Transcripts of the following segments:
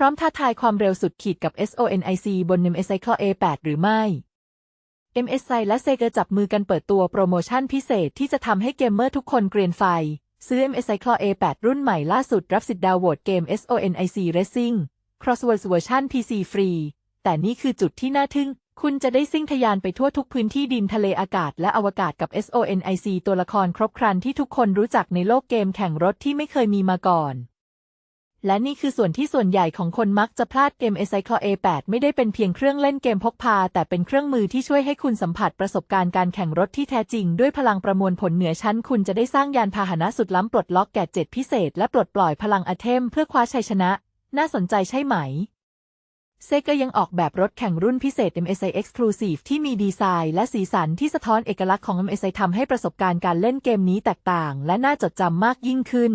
พร้อมท้าทายความเร็วสุดขีดกับ SONIC บน MSI Core A8 หรือไม่ MSI และ Sega จับมือกันเปิดตัวโปรโมชั่นพิเศษที่จะทำให้เกมเมอร์ทุกคนเกรียนไฟ ซื้อ MSI Core A8 รุ่นใหม่ล่าสุดรับสิทธิ์ดาวน์โหลดเกม SONIC Racing Crosswords เวอร์ชัน PC ฟรี แต่นี่คือจุดที่น่าทึ่ง คุณจะได้ซิ่งทะยานไปทั่วทุกพื้นที่ดินทะเลอากาศและอวกาศกับ SONIC ตัวละครครบครันที่ทุกคนรู้จักในโลกเกมแข่งรถที่ไม่เคยมีมาก่อน และนี่คือส่วนที่ส่วนใหญ่ของคนมักจะพลาดเกม s i c l e A8 ไม่ได้เป็นเพียงเครื่องเล่นเกมพกพา แต่เป็นเครื่องมือที่ช่วยให้คุณสัมผัสประสบการณ์การแข่งรถที่แท้จริง ด้วยพลังประมวลผลเหนือชั้น คุณจะได้สร้างยานพาหนะสุดล้ำปลดล็อกแกดเจ็ตพิเศษ และปลดปล่อยพลังอะเทมเพื่อคว้าชัยชนะ น่าสนใจใช่ไหม เซกยังออกแบบรถแข่งรุ่นพิเศษ MSI Exclusive ที่มีดีไซน์และสีสันที่สะท้อนเอกลักษณ์ของ MSI ทำให้ประสบการณ์การเล่นเกมนี้แตกต่าง และน่าจดจำมากยิ่งขึ้น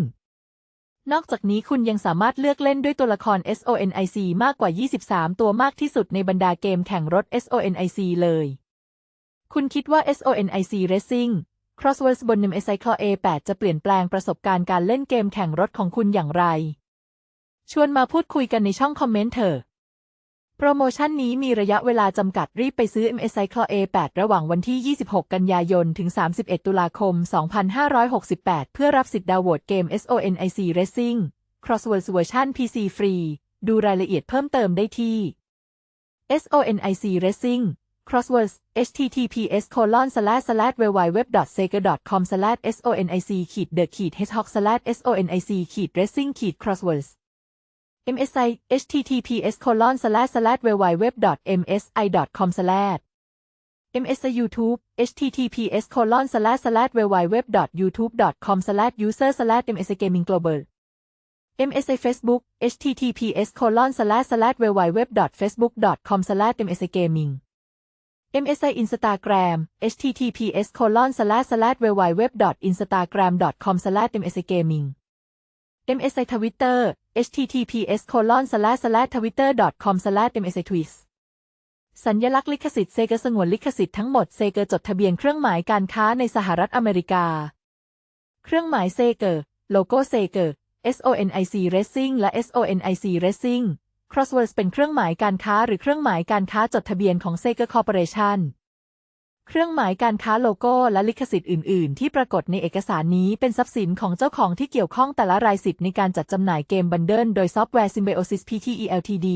นอกจากนี้คุณยังสามารถเลือกเล่นด้วยตัวละคร SONIC มากกว่า 23 ตัวมากที่สุดในบรรดาเกมแข่งรถ SONIC เลย คุณคิดว่า SONIC Racing Crosswords บน n m s i c l e A8 จะเปลี่ยนแปลงประสบการณ์การเล่นเกมแข่งรถของคุณอย่างไร ชวนมาพูดคุยกันในช่องคอมเมนต์เถอะ รโมชั่นนี้มีระยะเวลาจำกัดรีบไปซื้อ MSI Core A8 ระหว่างวันที่ 26 กันยายน ถึง 31 ตุลาคม 2568 เพื่อรับสิทธิ์ดาวน์โหลดเกม SONIC Racing Crosswords เวอร์ชัน PC ฟรี ดูรายละเอียดเพิ่มเติมได้ที่ SONIC Racing Crosswords https colon slash slash www sega com slash sonic ขีด the ขีด hedgehog slash sonic ขีด racing ขีด crosswords MSI https colon slash slash www msi com slash MSI YouTube https colon slash slash www youtube com slash user slash MSI Gaming Global MSI Facebook https colon slash slash www facebook com slash MSI Gaming MSI Instagram https colon slash slash www instagram com slash MSI Gaming MSI Twitter https colon slash slash twitter com slash MSI Twist สัญลักษณ์ลิขสิทธิ์เซเกอร์สงวนลิขสิทธิ์ทั้งหมดเซเกอร์จดทะเบียนเครื่องหมายการค้าในสหรัฐอเมริกา เครื่องหมายเซเกอร์โลโก้เซเกอร์ SONIC Racing และ SONIC Racing Crosswords เป็นเครื่องหมายการค้าหรือเครื่องหมายการค้าจดทะเบียนของ Sega Corporation เครื่องหมายการค้าโลโก้และลิขสิทธิ์อื่น ๆ ที่ปรากฏในเอกสารนี้เป็นทรัพย์สินของเจ้าของที่เกี่ยวข้องแต่ละรายสิทธิ์ในการจัดจำหน่ายเกมบันเดิลโดยซอฟต์แวร์ Symbiosis Pte Ltd